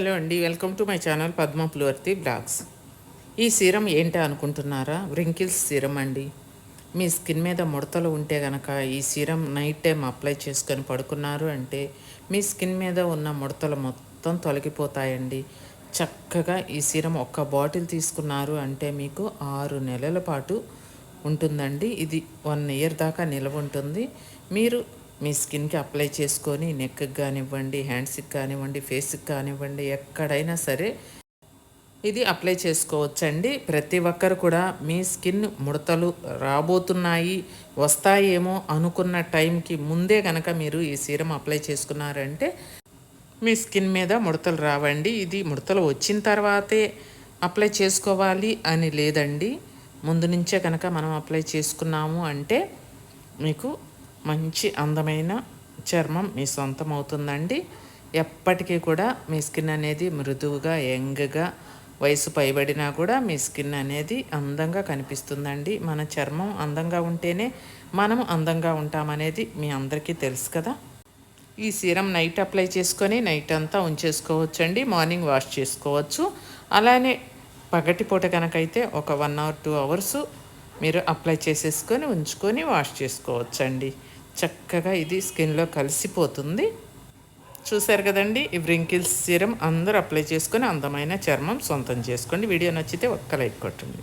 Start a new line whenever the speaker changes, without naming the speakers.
Hello అండి. Welcome to my channel Padma Pulivarthi blogs. ఈ serum ఏంటి అనుకుంటున్నారా? వ్రింకిల్స్ సీరం అండి. మీ స్కిన్ మీద ముడతలు ఉంటే గనక ఈ సీరం నైట్ టైం అప్లై చేసుకొని పడుకున్నారు అంటే మీ స్కిన్ మీద ఉన్న ముడతలు మొత్తం తొలగిపోతాయండి. చక్కగా ఈ సీరం ఒక్క బాటిల్ తీసుకున్నారు అంటే మీకు ఆరు నెలల పాటు ఉంటుందండి. ఇది వన్ ఇయర్ దాకా నిలవ ఉంటుంది. మీరు మీ స్కిన్కి అప్లై చేసుకొని నెక్కి కానివ్వండి హ్యాండ్స్కి కానివ్వండి ఫేస్కి కానివ్వండి ఎక్కడైనా సరే ఇది అప్లై చేసుకోవచ్చండి. ప్రతి ఒక్కరు కూడా మీ స్కిన్ ముడతలు రాబోతున్నాయి వస్తాయేమో అనుకున్న టైంకి ముందే కనుక మీరు ఈ సీరం అప్లై చేసుకున్నారంటే మీ స్కిన్ మీద ముడతలు రావండి. ఇది ముడతలు వచ్చిన తర్వాతే అప్లై చేసుకోవాలి అని లేదండి. ముందు నుంచే కనుక మనం అప్లై చేసుకున్నాము అంటే మీకు మంచి అందమైన చర్మం మీ సొంతం అవుతుందండి ఎప్పటికీ కూడా మీ స్కిన్ అనేది మృదువుగా యంగ్గా వయసు పైబడినా కూడా మీ స్కిన్ అనేది అందంగా కనిపిస్తుందండి. మన చర్మం అందంగా ఉంటేనే మనము అందంగా ఉంటామనేది మీ అందరికీ తెలుసు కదా. ఈ సీరం నైట్ అప్లై చేసుకొని నైట్ అంతా ఉంచేసుకోవచ్చండి. మార్నింగ్ వాష్ చేసుకోవచ్చు. అలానే పగటిపూట కనుకైతే ఒక వన్ అవర్ టూ అవర్స్ మీరు అప్లై చేసేసుకొని ఉంచుకొని వాష్ చేసుకోవచ్చండి. చక్కగా ఇది స్కిన్లో కలిసిపోతుంది. చూసారు కదండి ఈ వ్రింకిల్స్ సీరం అందరూ అప్లై చేసుకొని అందమైన చర్మం సొంతం చేసుకోండి. వీడియో నచ్చితే ఒక్క లైక్ కొట్టండి.